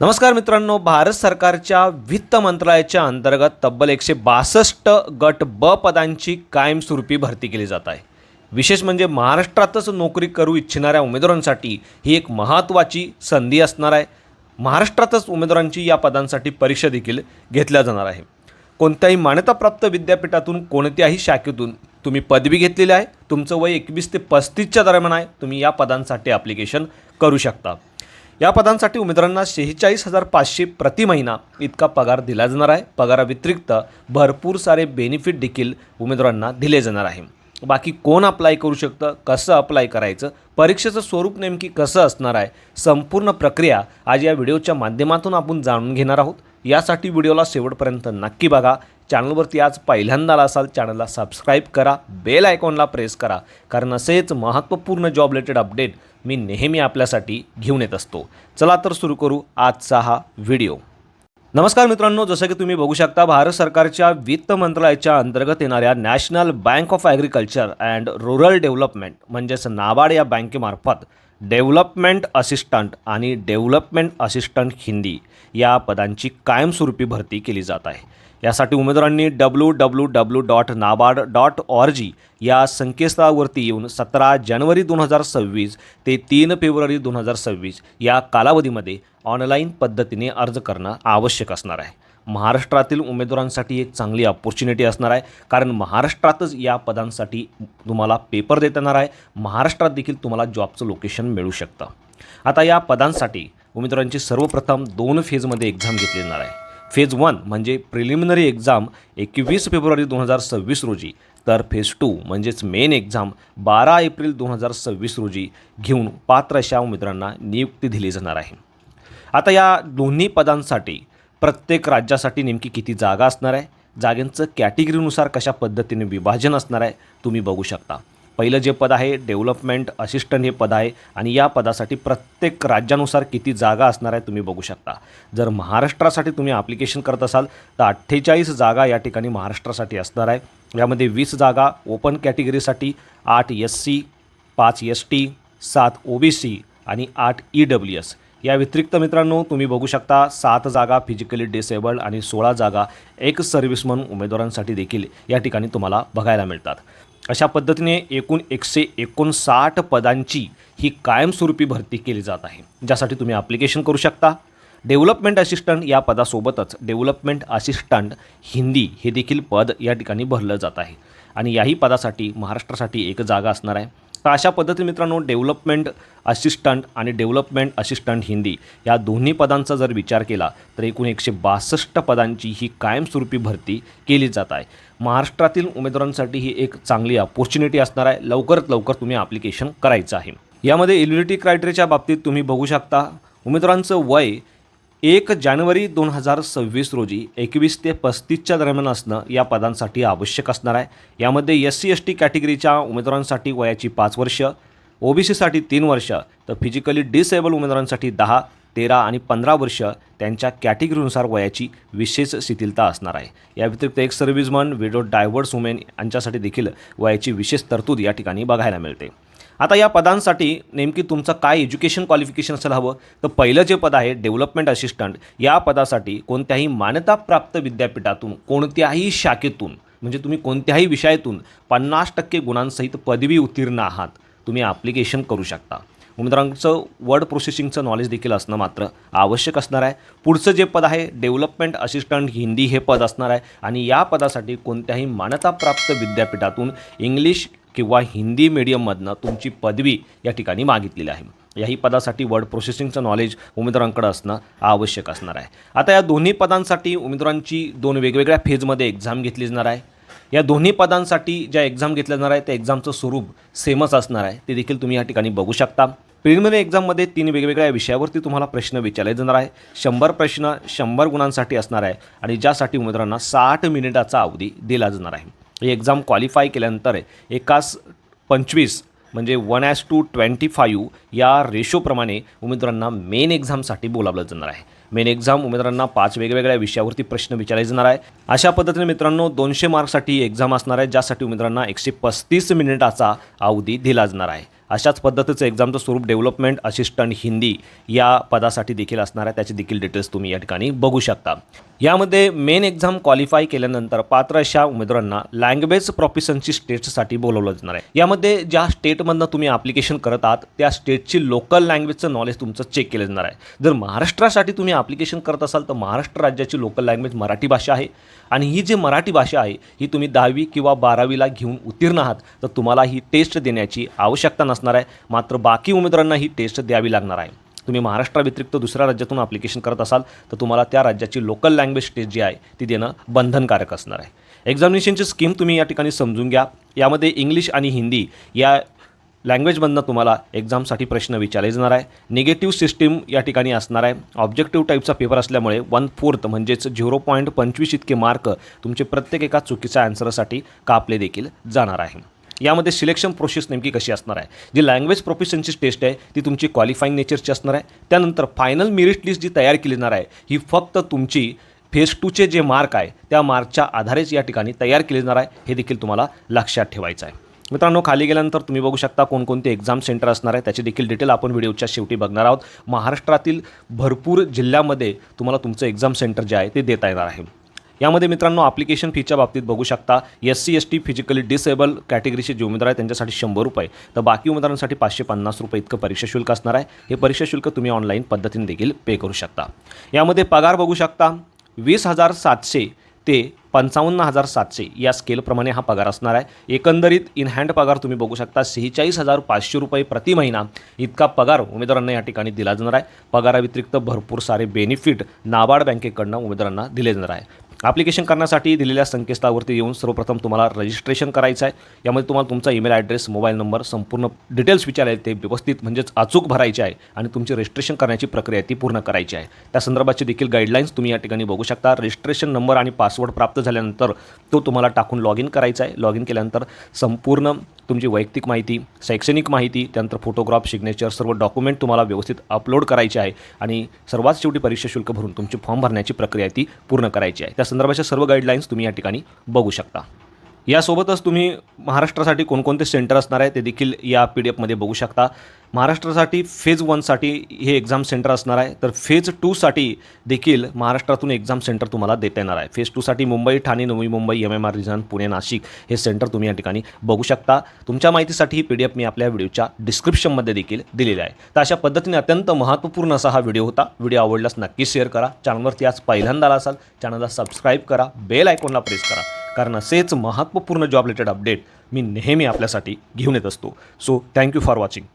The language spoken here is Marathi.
नमस्कार मित्रांनो भारत सरकारच्या वित्त मंत्रालयाच्या अंतर्गत तब्बल एकशे बासष्ट गट ब पदांची कायमस्वरूपी भरती केली जात आहे. विशेष म्हणजे महाराष्ट्रातच नोकरी करू इच्छिणाऱ्या उमेदवारांसाठी ही एक महत्त्वाची संधी असणार आहे. महाराष्ट्रातच उमेदवारांची या पदांसाठी परीक्षा देखील घेतल्या जाणार आहे. कोणत्याही मान्यताप्राप्त विद्यापीठातून कोणत्याही शाखेतून तुम्ही पदवी घेतलेली आहे. तुमचं वय एकवीस ते पस्तीसच्या दरम्यान आहे. तुम्ही या पदांसाठी ॲप्लिकेशन करू शकता. या पदांसाठी उमेदवारांना शेहेचाळीस हजार पाचशे प्रति महिना इतका पगार दिला जाणार आहे. पगाराव्यतिरिक्त भरपूर सारे बेनिफिट देखील उमेदवारांना दिले जाणार आहे. बाकी कोण अप्लाय करू शकतं कसं अप्लाय करायचं परीक्षेचं स्वरूप नेमकी कसं असणार आहे संपूर्ण प्रक्रिया आज या व्हिडिओच्या माध्यमातून आपण जाणून घेणार आहोत. यासाठी व्हिडिओला शेवटपर्यंत नक्की बघा. चॅनलवरती आज पहिल्यांदा आला असाल चॅनलला सबस्क्राईब करा बेल आयकॉनला प्रेस करा कारण असेच महत्त्वपूर्ण जॉब रिलेटेड अपडेट मी नेहमी आपल्यासाठी घेऊन येत असतो. चला तर सुरू करू आजचा हा व्हिडिओ नमस्कार मित्रांनो जसं की तुम्ही बघू शकता भारत सरकारच्या वित्त मंत्रालयाच्या अंतर्गत येणाऱ्या national bank of agriculture and rural development म्हणजेच नाबार्ड या बँकेमार्फत डेव्हलपमेंट असिस्टंट आणि डेव्हलपमेंट असिस्टंट हिंदी या पदांची कायमस्वरूपी भरती केली जात आहे. यासाठी उमेदवारांनी W W W dot NABARD dot org या संकेतस्थळावरती येऊन सतरा जानेवारी दोन हजार सव्वीस ते तीन फेब्रुवारी दोन हजार सव्वीस या कालावधीमध्ये ऑनलाईन पद्धतीने अर्ज करणं आवश्यक असणार आहे. महाराष्ट्रातील उमेदवारांसाठी एक चांगली अपॉर्च्युनिटी असणार आहे. कारण महाराष्ट्रातच या पदांसाठी तुम्हाला पेपर देता येणार आहे. महाराष्ट्रात देखील तुम्हाला जॉबचं लोकेशन मिळू शकतं. आता या पदांसाठी उमेदवारांची सर्वप्रथम दोन फेजमध्ये एक्झाम घेतली जाणार आहे. फेज वन म्हणजे प्रिलिमिनरी एक्झाम एकवीस फेब्रुवारी दोन हजार सव्वीस रोजी. तर फेज टू म्हणजेच मेन एक्झाम बारा एप्रिल दोन हजार सव्वीस रोजी घेऊन पात्र अशा उमेदवारांना नियुक्ती दिली जाणार आहे. आता या दोन्ही पदांसाठी प्रत्येक राज्यासाठी नेमकी किती जागा असणार आहे? जागेंचं कॅटेगरीनुसार कशा पद्धतीने विभाजन असणार आहे? तुम्ही बघू शकता. पहिलं जे पद आहे डेव्हलपमेंट असिस्टंट हे पद आहे आणि या पदासाठी प्रत्येक राज्यानुसार किती जागा असणार आहे तुम्ही बघू शकता. जर महाराष्ट्रासाठी तुम्ही ॲप्लिकेशन करत असाल तर अठ्ठेचाळीस जागा या ठिकाणी महाराष्ट्रासाठी असणार आहे. यामध्ये वीस जागा ओपन कॅटेगरीसाठी आठ एस सी पाच एस टी सात ओ बी सी आणि आठ ई डब्ल्यू एस या व्यतिरिक्त मित्रांनो तुम्ही बघू शकता सात जागा फिजिकली डिसेबल्ड आणि सोळा जागा एक सर्व्हिसमन उमेदवारांसाठी देखील या ठिकाणी तुम्हाला बघायला मिळतात. अशा पद्धतीने एकूण एकशे एकोणसाठ पदांची ही कायमस्वरूपी भरती केली जात आहे ज्यासाठी तुम्ही ॲप्लिकेशन करू शकता. डेव्हलपमेंट असिस्टंट या पदासोबतच डेव्हलपमेंट असिस्टंट हिंदी हे देखील पद या ठिकाणी भरलं जात आहे. आणि याही पदासाठी महाराष्ट्रासाठी एक जागा असणार आहे. तर अशा पद्धतीने मित्रांनो डेव्हलपमेंट असिस्टंट आणि डेव्हलपमेंट असिस्टंट हिंदी या दोन्ही पदांचा जर विचार केला तर एकूण एकशे बासष्ट पदांची ही कायमस्वरूपी भरती केली जात आहे. महाराष्ट्रातील उमेदवारांसाठी ही एक चांगली अपॉर्च्युनिटी असणार आहे. लवकरात लवकर तुम्ही ॲप्लिकेशन करायचं आहे. यामध्ये एलिबिलिटी क्रायटेरियाच्या बाबतीत तुम्ही बघू शकता. उमेदवारांचं वय एक जानेवारी दोन हजार सव्वीस रोजी एकवीस ते पस्तीसच्या दरम्यान असणं या पदांसाठी आवश्यक असणार आहे. यामध्ये एस सी एस टी कॅटेगरीच्या उमेदवारांसाठी वयाची पाच वर्ष ओ बी सीसाठी तीन वर्ष तर फिजिकली डिसेबल उमेदवारांसाठी दहा तेरा आणि पंधरा वर्ष त्यांच्या कॅटेगरीनुसार वयाची विशेष शिथिलता असणार आहे. या व्यतिरिक्त एक सर्व्हिसमन विडो डायव्हर्स वुमेन यांच्यासाठी देखील वयाची विशेष तरतूद या ठिकाणी बघायला मिळते. आता या पदांसाठी नेमकी तुमचं काय एज्युकेशन क्वालिफिकेशन असेल हवं? तर पहिलं जे पद आहे डेव्हलपमेंट असिस्टंट या पदासाठी कोणत्याही मान्यताप्राप्त विद्यापीठातून कोणत्याही शाखेतून म्हणजे तुम्ही कोणत्याही विषयातून पन्नास टक्के गुणांसहित पदवी उत्तीर्ण आहात. तुम्ही ॲप्लिकेशन करू शकता. उमेदवारांचं वर्ड प्रोसेसिंगचं नॉलेज देखील असणं मात्र आवश्यक असणार आहे. पुढचं जे पद आहे डेव्हलपमेंट असिस्टंट हिंदी हे पद असणार आहे. आणि या पदासाठी कोणत्याही मान्यताप्राप्त विद्यापीठातून इंग्लिश किंवा हिंदी मीडियममधनं तुमची पदवी या ठिकाणी मागितलेली आहे. याही पदासाठी वर्ड प्रोसेसिंगचं नॉलेज उमेदवारांकडे असणं आवश्यक असणार आहे. आता या दोन्ही पदांसाठी उमेदवारांची दोन वेगवेगळ्या फेजमध्ये एक्झाम घेतली जाणार आहे. या दोन्ही पदांसाठी ज्या एक्झाम घेतल्या जाणार आहे त्या एक्झामचं स्वरूप सेमच असणार आहे. ते देखील तुम्ही या ठिकाणी बघू शकता. प्रिलिमिनरी एक्झाममध्ये तीन वेगवेगळ्या विषयावरती तुम्हाला प्रश्न विचारले जाणार आहे. शंभर प्रश्न शंभर गुणांसाठी असणार आहे आणि ज्यासाठी उमेदवारांना साठ मिनिटाचा अवधी दिला जाणार आहे. ही एक्झाम क्वालिफाय केल्यानंतर एकाच पंचवीस म्हणजे one as to twenty five या रेशोप्रमाणे उमेदवारांना मेन एक्झामसाठी बोलावलं जाणार आहे. मेन एक्झाम उमेदवारांना पाच वेगवेगळ्या विषयावरती प्रश्न विचारले जाणार आहे. अशा पद्धतीने मित्रांनो दोनशे मार्कसाठी एक्झाम असणार आहे ज्यासाठी उमेदवारांना एकशे पस्तीस मिनिटाचा अवधी दिला जाणार आहे. अशाच पद्धतीचं एक्झामचं स्वरूप डेव्हलपमेंट असिस्टंट हिंदी या पदासाठी देखील असणार आहे. त्याचे देखील डिटेल्स तुम्ही या ठिकाणी बघू शकता. यामध्ये मेन एक्झाम क्वालिफाय केल्यानंतर पात्र अशा उमेदवारांना लँग्वेज प्रोफिशन्सी स्टेट्ससाठी बोलवलं जाणार आहे. यामध्ये ज्या स्टेटमधनं तुम्ही ॲप्लिकेशन करत आहात त्या स्टेटची लोकल लँग्वेजचं नॉलेज तुमचं चेक केलं जाणार आहे. जर महाराष्ट्रासाठी तुम्ही ॲप्लिकेशन करत असाल तर महाराष्ट्र राज्याची लोकल लँग्वेज मराठी भाषा आहे. आणि ही जी मराठी भाषा आहे ही तुम्ही दहावी किंवा बारावीला घेऊन उत्तीर्ण आहात तर तुम्हाला ही टेस्ट देण्याची आवश्यकता नसणार आहे. मात्र बाकी उमेदवारांना ही टेस्ट द्यावी लागणार आहे. तुम्ही महाराष्ट्राव्यतिरिक्त दुसऱ्या राज्यातून ॲप्लिकेशन करत असाल तर तुम्हाला त्या राज्याची लोकल लँग्वेज टेस्ट जी आहे ती देणं बंधनकारक असणार आहे. एक्झामिनेशनची स्कीम तुम्ही या ठिकाणी समजून घ्या. यामध्ये इंग्लिश आणि हिंदी या लँग्वेजमधनं तुम्हाला एक्झामसाठी प्रश्न विचारले जाणार आहे. निगेटिव्ह सिस्टीम या ठिकाणी असणार आहे. ऑब्जेक्टिव्ह टाईपचा पेपर असल्यामुळे वन फोर्थ म्हणजेच झिरो पॉईंट पंचवीस इतके मार्क तुमचे प्रत्येक एका चुकीच्या आन्सरसाठी कापले देखील जाणार आहे. यामध्ये सिलेक्शन प्रोसेस नेमकी कशी असणार आहे? जी लँग्वेज प्रोफिशन्सी टेस्ट आहे ती तुमची क्वालिफाईंग नेचरची असणार आहे. त्यानंतर फायनल मेरिट लिस्ट जी तयार केली जाणार आहे ही फक्त तुमची फेज टूचे जे मार्क आहे त्या मार्कच्या आधारेच या ठिकाणी तयार केली जाणार आहे. हे देखील तुम्हाला लक्षात ठेवायचं आहे. मित्रांनो खाली गेल्यानंतर तुम्ही बघू शकता कोणकोणते एक्झाम सेंटर असणार आहे. त्याची देखील डिटेल आपण व्हिडिओच्या शेवटी बघणार आहोत. महाराष्ट्रातील भरपूर जिल्ह्यामध्ये तुम्हाला तुमचं एक्झाम सेंटर जे आहे ते देता येणार आहे. यामध्ये मित्रांनो ॲप्लिकेशन फीच्या बाबतीत बघू शकता. S C S T physically disable कॅटेगरीचे जे उमेदवार आहेत त्यांच्यासाठी शंभर रुपये. तर बाकी उमेदवारांसाठी पाचशे पन्नास रुपये इतकं परीक्षा शुल्क असणार आहे. हे परीक्षा शुल्क तुम्ही ऑनलाईन पद्धतीने देखील पे करू शकता. यामध्ये पगार बघू शकता. वीस हजार सातशे ते पंचावन्न हजार सातशे या स्केलप्रमाणे हा पगार असणार आहे. एकंदरीत इन हँड पगार तुम्ही बघू शकता सेहेचाळीस हजार पाचशे रुपये प्रति महिना इतका पगार उमेदवारांना या ठिकाणी दिला जाणार आहे. पगाराव्यतिरिक्त भरपूर सारे बेनिफिट नाबार्ड बँकेकडनं उमेदवारांना दिले जाणार आहे. ॲप्लिकेशन करण्यासाठी दिलेल्या संकेतस्थळावरती येऊन सर्वप्रथम तुम्हाला रजिस्ट्रेशन करायचं आहे. यामध्ये तुम्हाला तुमचा ईमेल ॲड्रेस मोबाईल नंबर संपूर्ण डिटेल्स विचारायचे ते व्यवस्थित म्हणजेच अचूक भरायचे आहे आणि तुमची रजिस्ट्रेशन करण्याची प्रक्रिया ती पूर्ण करायची आहे. त्या संदर्भाची देखील गाईडलाईन्स तुम्ही या ठिकाणी बघू शकता. रजिस्ट्रेशन नंबर आणि पासवर्ड प्राप्त झाल्यानंतर तो तुम्हाला टाकून लॉग इन करायचा आहे. लॉग इन केल्यानंतर संपूर्ण तुमची वैयक्तिक माहिती शैक्षणिक माहिती त्यानंतर फोटोग्राफ सिग्नेचर सर्व डॉक्युमेंट तुम्हाला व्यवस्थित अपलोड करायचे आहे आणि सर्वात शेवटी परीक्षा शुल्क भरून तुमची फॉर्म भरण्याची प्रक्रिया ती पूर्ण करायची आहे. त्या संदर्भाच्या सर्व गाईडलाईन्स तुम्ही या ठिकाणी बघू शकता. यासोबतच तुम्ही महाराष्ट्रासाठी कोणकोणते सेंटर असणार आहे ते देखील या पी डी एफमध्ये बघू शकता. महाराष्ट्रासाठी फेज वनसाठी हे एक्झाम सेंटर असणार आहे. तर फेज टूसाठी देखील महाराष्ट्रातून एक्झाम सेंटर तुम्हाला देता येणार आहे. Phase टूसाठी Mumbai Thane Navi Mumbai M M R region Pune Nashik हे सेंटर तुम्ही या ठिकाणी बघू शकता. तुमच्या माहितीसाठी ही पी डी एफ मी आपल्या व्हिडिओच्या डिस्क्रिप्शनमध्ये देखील दिलेली आहे. तर अशा पद्धतीने अत्यंत महत्त्वपूर्ण असा हा व्हिडिओ होता. व्हिडिओ आवडल्यास नक्की शेअर करा. चॅनलवरती आज पहिल्यांदा आला असाल चॅनलला सबस्क्राईब करा. बेल आयकॉनला प्रेस करा. कारण असेच महत्त्वपूर्ण जॉब रिलेटेड अपडेट मी नेहमी आपल्यासाठी घेऊन येत असतो. So thank you for watching